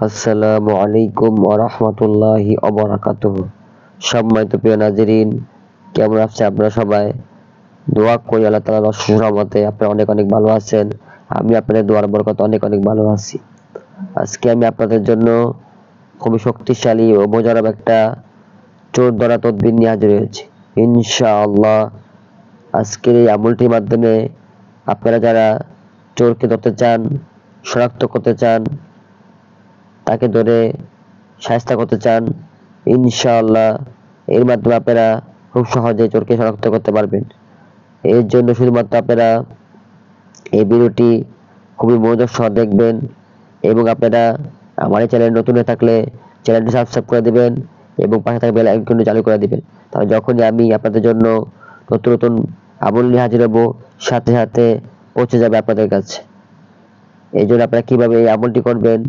আসসালামু আলাইকুম অবরাকাতুহ সম্মানিত প্রিয় কেমন আপনারা সবাই? দোয়া করি আল্লাহ তালার আপনারা অনেক অনেক ভালো আছেন। আমি আপনাদের দোয়ার বরকত অনেক অনেক ভালো আছি। আজকে আমি আপনাদের জন্য খুবই শক্তিশালী ও মোজারব একটা চোর ধরা তদবির নিয়ে হাজির হয়েছি। ইনশাআল্লাহ আজকের এই আমলটির মাধ্যমে আপনারা যারা চোরকে ধরতে চান, শনাক্ত করতে চান, তাকে ধরে সাহায্য করতে চান, ইনশাআল্লাহ এর মাধ্যমে আপনারা খুব সহজে চোরকে শনাক্ত করতে পারবেন। এর জন্য শুধুমাত্র আপনারা এই ভিডিওটি খুবই মনোযোগ সহ দেখবেন এবং আপনারা আমার এই চ্যানেল নতুন হয়ে থাকলে চ্যানেলটি সাবস্ক্রাইব করে দেবেন এবং পাশে থাকা বেল আইকনটি চালু করে দেবেন। তাহলে যখনই আমি আপনাদের জন্য নতুন নতুন আমল নিয়ে হব সাথে সাথে পৌঁছে যাবে আপনাদের কাছে। এই জন্য আপনারা কীভাবে এই আমলটি করবেন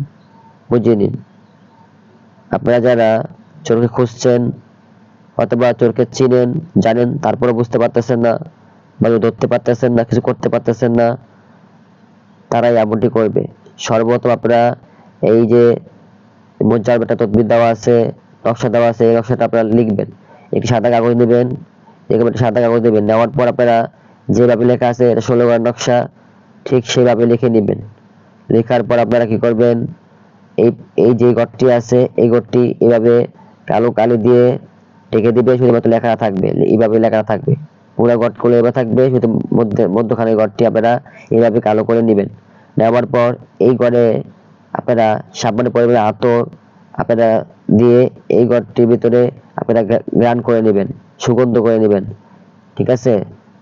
বুঝিয়ে নিন। আপনারা যারা চোরকে খুঁজছেন অথবা চোরকে চিনেন, জানেন তারপরে বুঝতে পারতেছেন না বা ধরতে পারতেছেন না, কিছু করতে পারতেছেন না, তারাই আমলটি করবে। সর্বপ্রথম আপনারা এই যে মুজার বেটা তদবির দেওয়া আছে, নকশা দেওয়া আছে, এই নকশাটা আপনারা লিখবেন। একটি সাদা কাগজ নেবেন এরকম একটা সাদা কাগজ নেবেন নেওয়ার পর আপনারা যেভাবে লেখা আছে এটা ষোলো বার নকশা, ঠিক সেইভাবে লিখে নেবেন। লেখার পর আপনারা কি করবেন? এই এই যে ঘরটি আছে, এই ঘরটি এভাবে কালো কালি দিয়ে ঢেকে দিবে শুধুমাত্র লেখা থাকবে। এইভাবে লেখা থাকবে। পুরো ঘরগুলো এভাবে থাকবে, শুধু মধ্যে মধ্যখানে ঘরটি আপনারা এইভাবে কালো করে নেবেন। নেওয়ার পর এই ঘরে আপনারা সাবানের পরিমাণে আতর আপনারা দিয়ে এই ঘরটির ভিতরে আপনারা গ্রান করে নেবেন। সুগন্ধ করে নেবেন, ঠিক আছে?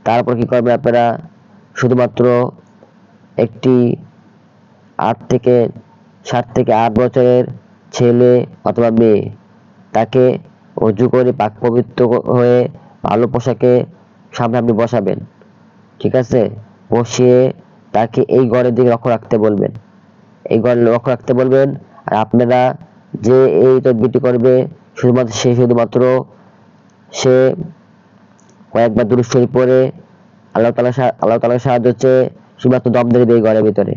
তারপর কি করবেন আপনারা? শুধুমাত্র একটি আট থেকে সাত থেকে আট বছরের ছেলে অথবা মেয়ে, তাকে অজু করে পাক পবিত্র হয়ে ভালো পোশাকে সামনে আপনি বসাবেন, ঠিক আছে? বসিয়ে তাকে এই ঘরের দিকে লক্ষ্য রাখতে বলবেন। এই ঘরে লক্ষ্য রাখতে বলবেন, আর আপনারা যে এই তদবিরটি করবে, শুধুমাত্র সে শুধুমাত্র সে কয়েকবার দুরুশ্বরী পরে আল্লাহ তালা আল্লাহ তালার সাহায্য হচ্ছে শুধুমাত্র দম দেবে এই ঘরের ভিতরে।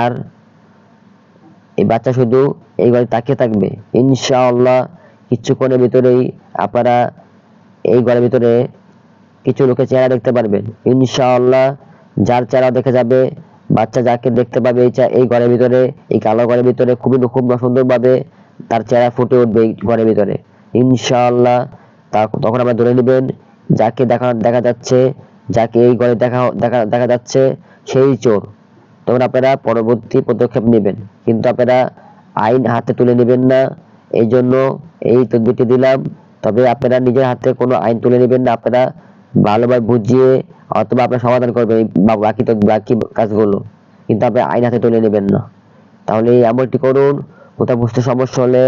আর এই বাচ্চা শুধু এই ঘরে তাকিয়ে থাকবে। ইনশাআল্লাহ কিছুক্ষণের ভিতরেই আপনারা এই ঘরের ভিতরে কিছু লোকের চেহারা দেখতে পারবেন। ইনশাআল্লাহ যার চেহারা দেখা যাবে, বাচ্চা যাকে দেখতে পাবে এই ঘরের ভিতরে, এই কালো ঘরের ভিতরে খুবই খুব সুন্দরভাবে তার চেহারা ফুটে উঠবে এই ঘরের ভিতরে। ইনশাআল্লাহ তখন আমরা ধরে নেবেন, যাকে দেখা দেখা যাচ্ছে, যাকে এই ঘরে দেখা দেখা দেখা যাচ্ছে, সেই চোর। তখন আপনারা পরবর্তী পদক্ষেপ নেবেন। কিন্তু আপনারা আইন হাতে তুলে নেবেন না। এই জন্য এই তদবিরটি দিলাম। তবে আপনারা নিজের হাতে কোনো আইন তুলে নেবেন না। আপনারা ভালোভাবে বুঝিয়ে অথবা আপনারা সমাধান করবেন বাকি বাকি কাজগুলো। কিন্তু আপনি আইন হাতে তুলে নেবেন না। তাহলে এই আমলটি করুন। কোথাও বুঝতে সমস্যা হলে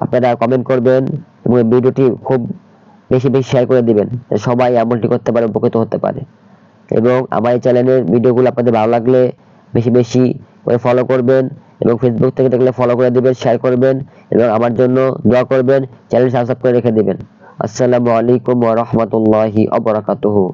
আপনারা কমেন্ট করবেন। এবং ভিডিওটি খুব বেশি বেশি শেয়ার করে দিবেন সবাই আমলটি করতে পারে, উপকৃত হতে পারে। এবং আমার এই চ্যানেলের ভিডিওগুলো আপনাদের ভালো লাগলে বেশি বেশি করে ফলো করবেন এবং ফেসবুক থেকে দেখলে ফলো করে দিবেন শেয়ার করবেন এবং আমার জন্য দোয়া করবেন চ্যানেল সাবস্ক্রাইব করে রেখে দিবেন। আসসালামু আলাইকুম ওয়া রাহমাতুল্লাহি ওয়া বারাকাতুহু।